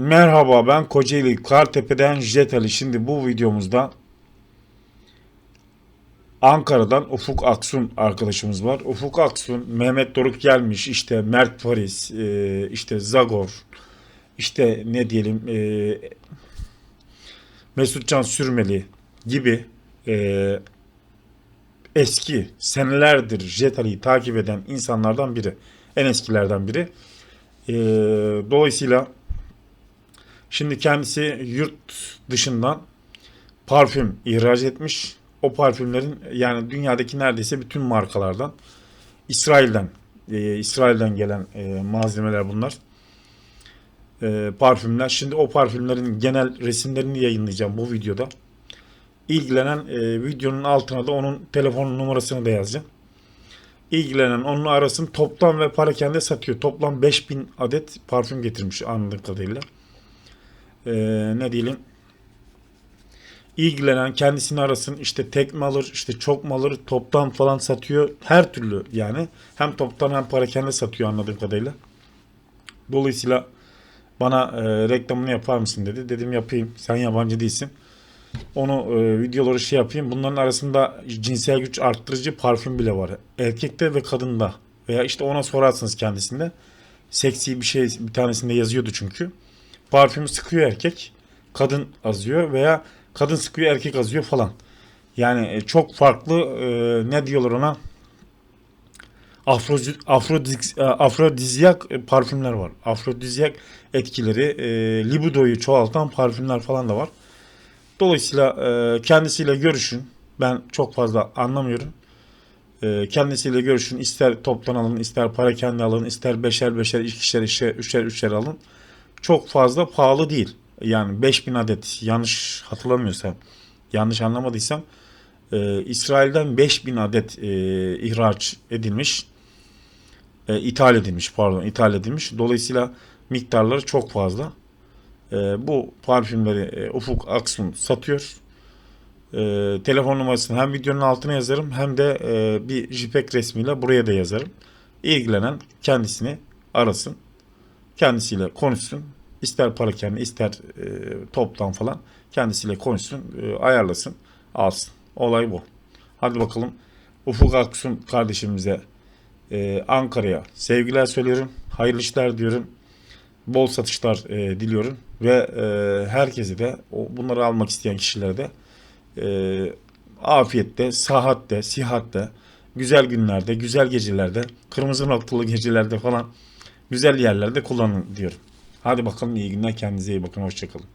Merhaba ben Kocaeli Kartepe'den Jet Ali. Şimdi bu videomuzda Ankara'dan Ufuk Aksun arkadaşımız var. Ufuk Aksun, Mehmet Doruk gelmiş, işte Mert Paris, e, işte Zagor, işte ne diyelim e, Mesutcan Sürmeli gibi e, eski senelerdir Jet Ali'yi takip eden insanlardan biri. En eskilerden biri. Dolayısıyla Şimdi kendisi yurt dışından parfüm ihraç etmiş. O parfümlerin yani dünyadaki neredeyse bütün markalardan İsrail'den e, İsrail'den gelen e, malzemeler bunlar. E, parfümler. Şimdi o parfümlerin genel resimlerini yayınlayacağım bu videoda. İlgilenen e, videonun altına da onun telefon numarasını da yazacağım. İlgilenen onunla arasın toplam ve parakende satıyor. Toplam 5000 adet parfüm getirmiş anladığım kadarıyla e, ne diyelim ilgilenen kendisini arasın işte tek mi alır işte çok mu alır toptan falan satıyor her türlü yani hem toptan hem parakende satıyor anladığım kadarıyla. Dolayısıyla bana e, reklamını yapar mısın dedi. Dedim yapayım. Sen yabancı değilsin. Onu e, videoları şey yapayım. Bunların arasında cinsel güç arttırıcı parfüm bile var. Erkekte ve kadında. Veya işte ona sorarsınız kendisinde. Seksi bir şey bir tanesinde yazıyordu çünkü parfümü sıkıyor erkek, kadın azıyor veya kadın sıkıyor erkek azıyor falan. Yani e, çok farklı e, ne diyorlar ona afrozi, afrodiz, e, afrodizyak e, parfümler var. Afrodizyak etkileri, e, libidoyu çoğaltan parfümler falan da var. Dolayısıyla e, kendisiyle görüşün. Ben çok fazla anlamıyorum. E, kendisiyle görüşün. İster toptan alın, ister para kendi alın, ister beşer beşer, ikişer, ikişer, üçer, üçer alın çok fazla pahalı değil. Yani 5000 adet yanlış hatırlamıyorsam, yanlış anlamadıysam e, İsrail'den 5000 adet e, ihraç edilmiş. E, ithal edilmiş pardon ithal edilmiş. Dolayısıyla miktarları çok fazla. E, bu parfümleri e, Ufuk Aksun satıyor. E, telefon numarasını hem videonun altına yazarım hem de e, bir JPEG resmiyle buraya da yazarım. İlgilenen kendisini arasın kendisiyle konuşsun. İster para kendi ister e, toptan falan kendisiyle konuşsun, e, ayarlasın, alsın. Olay bu. Hadi bakalım Ufuk Aksun kardeşimize e, Ankara'ya sevgiler söylüyorum. Hayırlı işler diyorum. Bol satışlar e, diliyorum. Ve e, herkese de o, bunları almak isteyen kişilere de e, afiyette, sahatte, sihatte, güzel günlerde, güzel gecelerde, kırmızı noktalı gecelerde falan güzel yerlerde kullanın diyorum. Hadi bakalım iyi günler kendinize iyi bakın hoşçakalın.